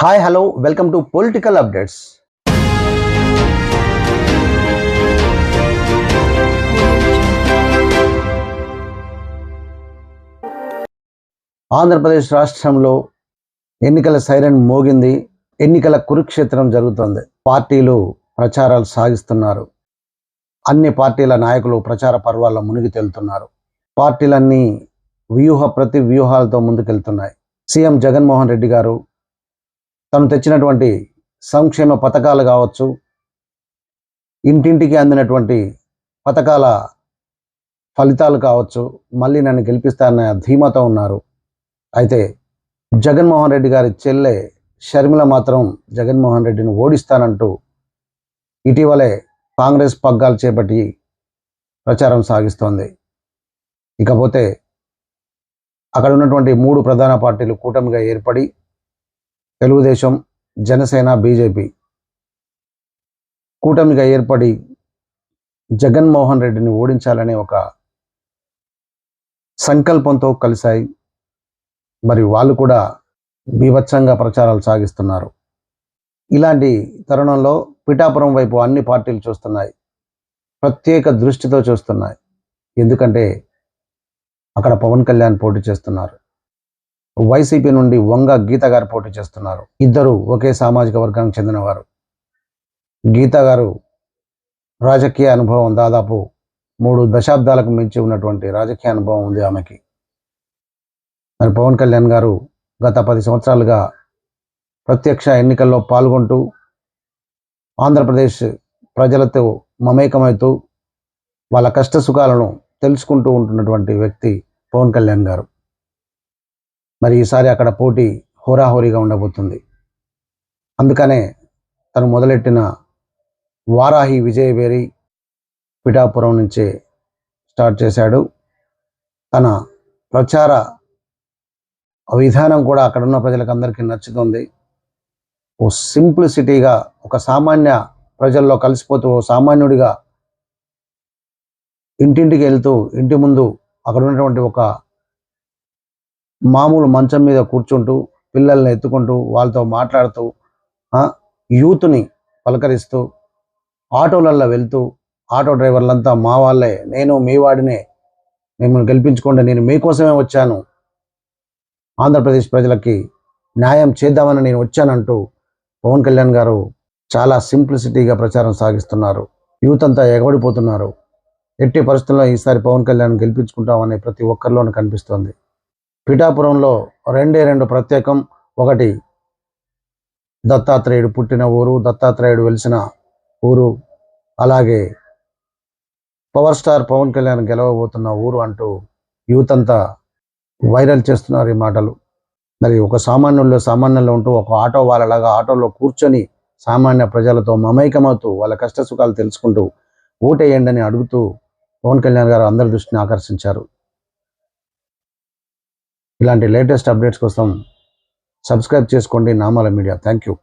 Hi hello welcome to political updates. Andhra Pradesh రాష్ట్రంలో ఎన్నికల siren మోగింది ఎన్నికల కురుక్షేత్రం జరుగుతోంది. పార్టీలు ప్రచారాలు సాగిస్తున్నారు. అన్ని పార్టీల నాయకులు ప్రచార పర్వాల్లో మునిగి తేలుతున్నారు. పార్టీలన్నీ వ్యూహ ప్రతి వ్యూహాలతో ముందుకెళ్తున్నాయి. సీఎం జగన్మోహన్ రెడ్డి గారు తను తెచ్చినటువంటి సంక్షేమ పథకాలు కావచ్చు ఇంటింటికి అందినటువంటి పథకాల ఫలితాలు కావచ్చు మళ్ళీ నన్ను గెలిపిస్తారన్న ధీమాతో ఉన్నారు. అయితే జగన్మోహన్ రెడ్డి గారి చెల్లె షర్మిల మాత్రం జగన్మోహన్ రెడ్డిని ఓడిస్తానంటూ ఇటీవలే కాంగ్రెస్ పగ్గాలు చేపట్టి ప్రచారం సాగిస్తోంది. ఇకపోతే అక్కడ ఉన్నటువంటి మూడు ప్రధాన పార్టీలు కూటమిగా ఏర్పడి తెలుగుదేశం జనసేన బీజేపీ కూటమిగా ఏర్పడి జగన్మోహన్ రెడ్డిని ఓడించాలనే ఒక సంకల్పంతో కలిశాయి. మరి వాళ్ళు కూడా బీభత్సంగా ప్రచారాలు సాగిస్తున్నారు. ఇలాంటి తరుణంలో పిఠాపురం వైపు అన్ని పార్టీలు చూస్తున్నాయి. ప్రత్యేక దృష్టితో చూస్తున్నాయి. ఎందుకంటే అక్కడ పవన్ కళ్యాణ్ పోటీ చేస్తున్నారు. వైసీపీ నుండి వంగ గీత గారు పోటీ చేస్తున్నారు. ఇద్దరు ఒకే సామాజిక వర్గానికి చెందినవారు. గీత గారు రాజకీయ అనుభవం దాదాపు మూడు దశాబ్దాలకు మించి ఉన్నటువంటి రాజకీయ అనుభవం ఉంది ఆమెకి. మరి పవన్ కళ్యాణ్ గారు గత పది సంవత్సరాలుగా ప్రత్యక్ష ఎన్నికల్లో పాల్గొంటూ ఆంధ్రప్రదేశ్ ప్రజలతో మమేకమవుతూ వాళ్ళ కష్ట సుఖాలను తెలుసుకుంటూ ఉంటున్నటువంటి వ్యక్తి పవన్ కళ్యాణ్ గారు. మరి ఈసారి అక్కడ పోటీ హోరాహోరీగా ఉండబోతుంది. అందుకనే తను మొదలెట్టిన వారాహి విజయబేరి పిఠాపురం నుంచే స్టార్ట్ చేశాడు. తన ప్రచార విధానం కూడా అక్కడున్న ప్రజలకు అందరికీ నచ్చుతుంది. ఓ సింప్లిసిటీగా ఒక సామాన్య ప్రజల్లో కలిసిపోతూ ఓ సామాన్యుడిగా ఇంటింటికి వెళ్తూ ఇంటి ముందు అక్కడ ఉన్నటువంటి ఒక మామూలు మంచం మీద కూర్చుంటూ పిల్లల్ని ఎత్తుకుంటూ వాళ్ళతో మాట్లాడుతూ యూత్ని పలకరిస్తూ ఆటోలల్లో వెళ్తూ ఆటో డ్రైవర్లంతా మా వాళ్ళే నేను మీ వాడినే మిమ్మల్ని గెలిపించుకోండి నేను మీకోసమే వచ్చాను. ఆంధ్రప్రదేశ్ ప్రజలకి న్యాయం చేద్దామని నేను వచ్చానంటూ పవన్ కళ్యాణ్ గారు చాలా సింప్లిసిటీగా ప్రచారం సాగిస్తున్నారు. యూత్ అంతా ఎగబడిపోతున్నారు. ఎట్టి పరిస్థితుల్లో ఈసారి పవన్ కళ్యాణ్ గెలిపించుకుంటామని ప్రతి ఒక్కరిలోనూ కనిపిస్తోంది. పిఠాపురంలో రెండే రెండు ప్రత్యేకం. ఒకటి దత్తాత్రేయుడు పుట్టిన ఊరు దత్తాత్రేయుడు వెలిసిన ఊరు అలాగే పవర్ స్టార్ పవన్ కళ్యాణ్ గెలవబోతున్న ఊరు అంటూ యూత్ అంతా వైరల్ చేస్తున్నారు ఈ మాటలు. మరి ఒక సామాన్యుల్లో సామాన్యులు ఉంటూ ఒక ఆటో వాళ్ళలాగా ఆటోలో కూర్చొని సామాన్య ప్రజలతో మమైకమవుతూ వాళ్ళ కష్ట సుఖాలు తెలుసుకుంటూ ఓటేయండి అని అడుగుతూ పవన్ కళ్యాణ్ గారు అందరి దృష్టిని ఆకర్షించారు. ఇలాంటి లేటెస్ట్ అప్డేట్స్ కోసం సబ్స్క్రైబ్ చేసుకోండి నామాల మీడియా. Thank you